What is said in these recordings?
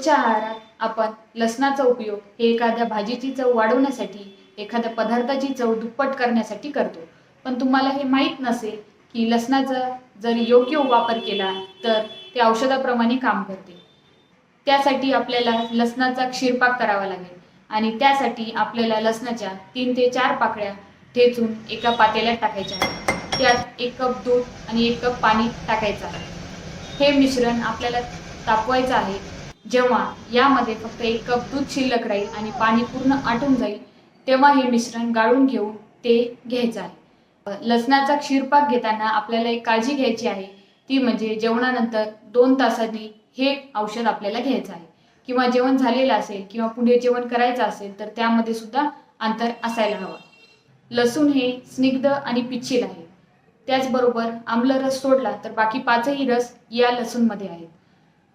रोजच्या आहारात आपण लसणाचा उपयोग हे एखाद्या भाजीची चव वाढवण्यासाठी एखाद्या पदार्थाची चव दुप्पट करण्यासाठी करतो. पण तुम्हाला हे माहीत नसेल की लसणाचा जर योग्य वापर केला तर ते औषधाप्रमाणे काम करते. त्यासाठी आपल्याला लसणाचा क्षीरपाक करावा लागेल आणि त्यासाठी आपल्याला लसणाच्या तीन ते चार पाकळ्या ठेचून एका पातेल्यात टाकायच्या त्यात एक कप दूध आणि एक कप पाणी टाकायचं आहे. हे मिश्रण आपल्याला तापवायचं आहे जेव्हा यामध्ये फक्त एक कप दूध शिल्लक राहील आणि पाणी पूर्ण आटून जाईल तेव्हा हे मिश्रण गाळून घेऊन ते घ्यायचं आहे. लसणाचा क्षीरपाक घेताना आपल्याला एक काळजी घ्यायची आहे. ती म्हणजे जेवणानंतर दोन तासांनी हे औषध आपल्याला घ्यायचं आहे. किंवा जेवण झालेलं असेल किंवा पुढे जेवण करायचं असेल तर त्यामध्ये सुद्धा अंतर असायला हवं. लसूण हे स्निग्ध आणि पिच्छील आहे. त्याचबरोबर आम्ल रस सोडला तर बाकी पाचही रस या लसूणमध्ये आहेत.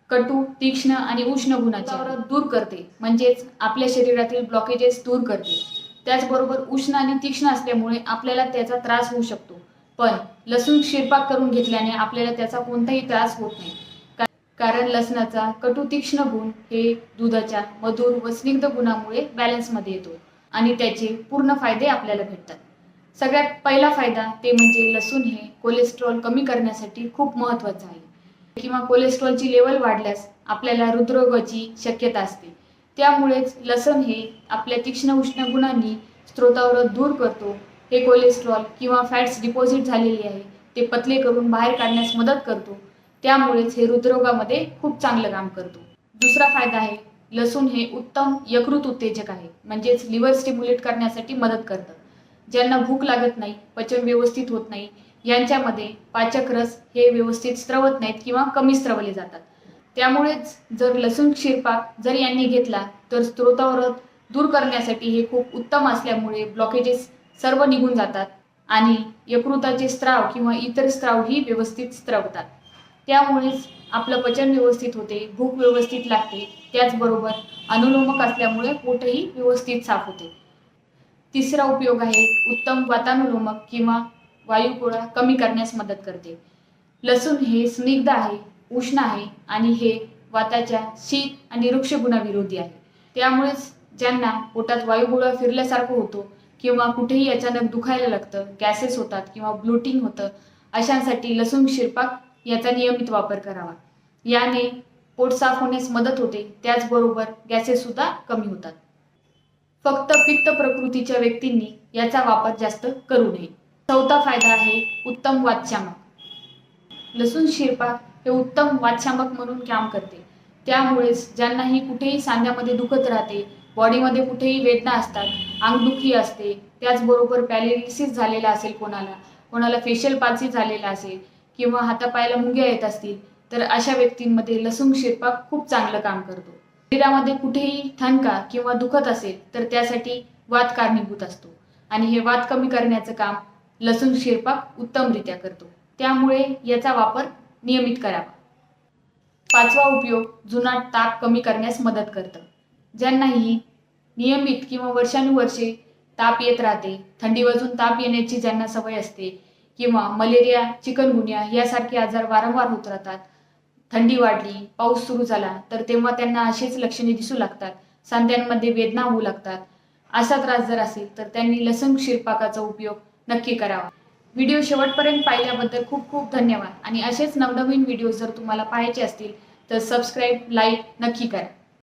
कटू तीक्ष्ण आणि उष्ण गुणाचे दूर करते. म्हणजेच आपल्या शरीरातील ब्लॉकेजेस दूर करते. त्याचबरोबर उष्ण आणि तीक्ष्ण असल्यामुळे आपल्याला त्याचा त्रास होऊ शकतो. पण लसूण शिरपाक करून घेतल्याने आपल्याला त्याचा कोणताही त्रास होत नाही. कारण लसणाचा कटू तीक्ष्ण गुण हे दुधाच्या मधुर व स्निग्ध गुणामुळे बॅलन्समध्ये येतो आणि त्याचे पूर्ण फायदे आपल्याला भेटतात. सगळ्यात पहिला फायदा ते म्हणजे लसूण हे कोलेस्ट्रॉल कमी करण्यासाठी खूप महत्त्वाचं आहे. किंवा कोलेस्ट्रॉलची लेवल वाढल्यास आपल्याला हृदरोगाची शक्यता असते. त्यामुळेच लसण हे आपल्या तीक्ष्ण उष्ण गुणांनी स्त्रोतावर दूर करतो. हे कोलेस्ट्रॉल किंवा फॅट्स डिपॉझिट झालेली आहे ते पतले करून बाहेर काढण्यास मदत करतो. त्यामुळेच हे हृदरोगामध्ये खूप चांगलं काम करतो. दुसरा फायदा आहे लसूण हे उत्तम यकृत उत्तेजक आहे म्हणजेच लिव्हर स्टिम्युलेट करण्यासाठी मदत करतं. ज्यांना भूक लागत नाही पचन व्यवस्थित होत नाही यांच्यामध्ये पाचक रस हे व्यवस्थित स्त्रवत नाहीत किंवा कमी स्त्रवले जातात. त्यामुळेच जर लसूण क्षीरपाक जर यांनी घेतला तर स्त्रोतावरत दूर करण्यासाठी हे खूप उत्तम असल्यामुळे ब्लॉकेजेस सर्व निघून जातात आणि यकृताचे स्त्राव किंवा इतर स्त्रावही व्यवस्थित स्त्रवतात त्यामुळेच आपलं पचन व्यवस्थित होते भूक व्यवस्थित लागते त्याचबरोबर अनुलोमक असल्यामुळे पोटही व्यवस्थित साफ होते. तिसरा उपयोग आहे उत्तम वातानुलोमक किंवा वायुगोळा कमी करण्यास मदत करते. लसूण हे स्निग्ध आहे उष्ण आहे आणि हे वाताच्या शीत आणि वृक्षगुणाविरोधी आहे. त्यामुळेच ज्यांना पोटात वायुगोळा फिरल्यासारखं होतो किंवा कुठेही अचानक दुखायला लागतं गॅसेस होतात किंवा ब्लोटिंग होतं अशांसाठी लसूण शिरपाक याचा नियमित वापर करावा. याने पोट साफ होण्यास मदत होते त्याचबरोबर गॅसेस सुद्धा कमी होतात. फक्त पित्त प्रकृतीच्या व्यक्तींनी याचा वापर जास्त करू नये. चौथा फायदा आहे उत्तम वातशामक लसूण शिरपाक हे उत्तम वातशामक म्हणून काम करते. त्यामुळेच ज्यांनाही कुठेही सांध्यामध्ये दुखत राहते बॉडीमध्ये कुठेही वेदना असतात अंगदुखी असते त्याचबरोबर पॅलेलिसिस झालेला असेल कोणाला कोणाला फेशियल पाल्सी झालेला असेल किंवा हातापायाला मुंग्या येत असतील तर अशा व्यक्तींमध्ये लसूण शिरपाक खूप चांगलं काम करतो. शरीरामध्ये कुठेही ठणका किंवा दुखत असेल तर त्यासाठी वात कारणीभूत असतो. आणि हे वात कमी करण्याचं काम लसूण शिरपाक उत्तमरित्या करतो. त्यामुळे याचा वापर नियमित करावा. पाचवा उपयोग जुनाट ताप कमी करण्यास मदत करतं. ज्यांनाही नियमित किंवा वर्षानुवर्षे ताप येत राहते थंडी वाजून ताप येण्याची ज्यांना सवय असते किंवा मलेरिया चिकनगुनिया यासारखे आजार वारंवार होत राहतात थंडी वाढली पाऊस सुरू झाला तर तेव्हा त्यांना अशीच लक्षणे दिसू लागतात. सांध्यांमध्ये वेदना होऊ लागतात. असा त्रास जर असेल तर त्यांनी लसण शिरपाकाचा उपयोग नक्की करावा. व्हिडिओ शेवटपर्यंत पाहिल्याबद्दल खूप खूप धन्यवाद. आणि असेच नवनवीन व्हिडिओ जर तुम्हाला पाहायचे असतील तर सबस्क्राईब लाईक नक्की करा.